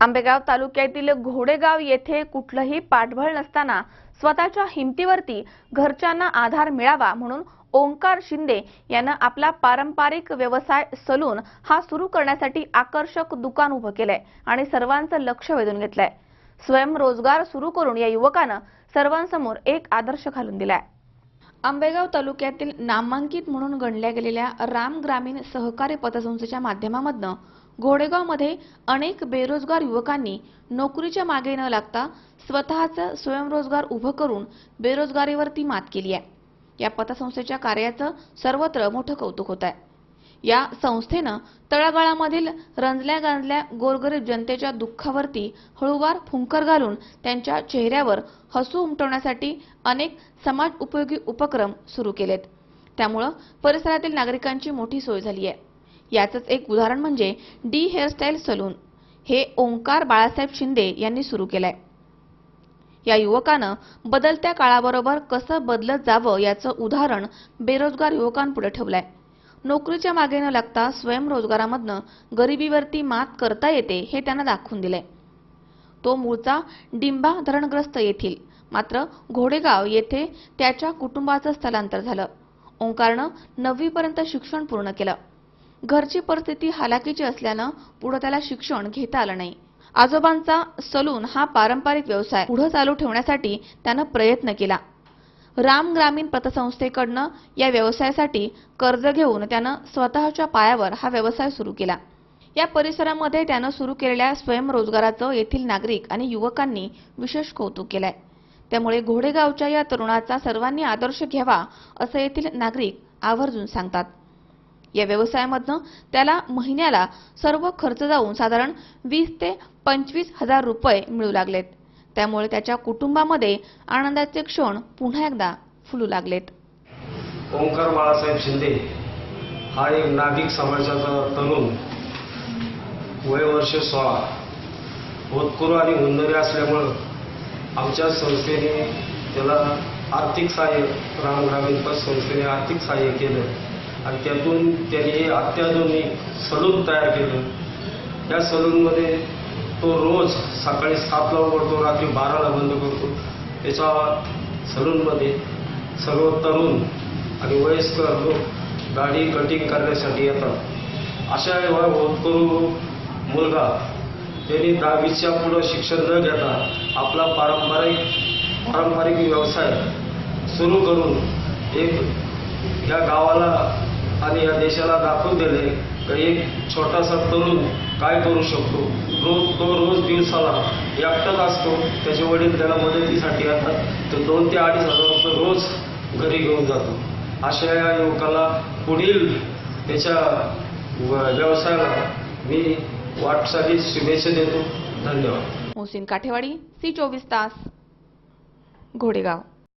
आंबेगाव तालुक्यातील घोडेगाव येथे कुठलंही पाठबळ नसताना स्वतःच्या हिमतीवरती घरच्यांना आधार मिळावा म्हणून ओंकार शिंदे यानं आपला पारंपरिक व्यवसाय सलून हा सुरू करण्यासाठी आकर्षक दुकान उभं केलंय आणि सर्वांचं लक्ष वेधून घेतलंय. स्वयंरोजगार सुरू करून या युवकानं सर्वांसमोर एक आदर्श घालून दिलाय. आंबेगाव तालुक्यातील नामांकित म्हणून गणल्या गेलेल्या राम ग्रामीण सहकारी पतसंस्थेच्या माध्यमामधनं घोडेगावमध्ये अनेक बेरोजगार युवकांनी नोकरीच्या मागे न लागता स्वतःचं स्वयंरोजगार उभं करून बेरोजगारीवरती मात केली आहे. या पतसंस्थेच्या कार्याचं सर्वत्र मोठं कौतुक होत आहे. या संस्थेनं तळागाळामधील रंजल्या गांजल्या गोरगरीब जनतेच्या दुःखावरती हळूवार फुंकर घालून त्यांच्या चेहऱ्यावर हसू उमटवण्यासाठी अनेक समाज उपयोगी उपक्रम सुरू केलेत. त्यामुळं परिसरातील नागरिकांची मोठी सोय झाली आहे. याचंच एक उदाहरण म्हणजे डी हेअरस्टाईल सलून. हे ओंकार बाळासाहेब शिंदे यांनी सुरू केलंय. या युवकानं बदलत्या काळाबरोबर कसं बदलत जावं याचं उदाहरण बेरोजगार युवकांपुढे ठेवलंय. नोकरीच्या मागे न लागता स्वयंरोजगारामधनं गरिबीवरती मात करता येते हे त्यांना दाखवून दिलंय. तो मूळचा डिंबा धरणग्रस्त येथील मात्र घोडेगाव येथे त्याच्या कुटुंबाचं स्थलांतर झालं. ओंकारनं नववीपर्यंत शिक्षण पूर्ण केलं. घरची परिस्थिती हालाकीची असल्यानं पुढे त्याला शिक्षण घेता आलं नाही. आजोबांचा सलून हा पारंपरिक व्यवसाय पुढे चालू ठेवण्यासाठी त्यानं प्रयत्न केला. राम ग्रामीण पतसंस्थेकडनं या व्यवसायासाठी कर्ज घेऊन त्यानं स्वतःच्या पायावर हा व्यवसाय सुरू केला. या परिसरामध्ये त्यानं सुरू केलेल्या स्वयंरोजगाराचं येथील नागरिक आणि युवकांनी विशेष कौतुक केलंय. त्यामुळे घोडेगावच्या या तरुणाचा सर्वांनी आदर्श घ्यावा असं येथील नागरिक आवर्जून सांगतात. या व्यवसायामधनं त्याला महिन्याला सर्व खर्च जाऊन साधारण वीस ते पंचवीस हजार रुपये मिळू लागलेत. त्यामुळे त्याच्या कुटुंबामध्ये आनंदाचे क्षण पुन्हा एकदा फुलू लागलेत. ओंकार बाळासाहेब शिंदे हा एक नाभिक समाजाचा तरुण वय वर्ष सोळा होतकरू आणि हुंदरे असल्यामुळं आमच्या संस्थेने त्याला आर्थिक सहाय्य राम ग्रामीण संस्थेने आर्थिक सहाय्य केलं. आणि त्यातून त्यांनी अत्याधुनिक सलून तयार केलं त्या सलूनमध्ये तो रोज सकाळी सातला उघडतो रात्री बाराला बंद करतो. त्याच्या सलूनमध्ये सर्व तरुण आणि वयस्कर लोक दाढी कटिंग करण्यासाठी येतात. अशा वेळा होतकरू मुलगा त्यांनी दहावीच्या पुढं शिक्षण न घेता आपला पारंपरिक पारंपरिक व्यवसाय सुरू करून एक ह्या गावाला आणि या देशाला दाखवून दिले की एक छोटासा तरुण काय करू शकतो? रोज तो रोज दिवसाला एकटाच असतो. त्याचे वडील त्याला मदतीसाठी येतात. तर दोन ते अडीच हजार रुपये रोज घरी घेऊन जातो. अशा या युवकाला पुढील त्याच्या व्यवसायाला मी वाटसाठी शुभेच्छा देतो. धन्यवाद. मोहसिन काठेवाडी सी चोवीस तास घोडेगाव.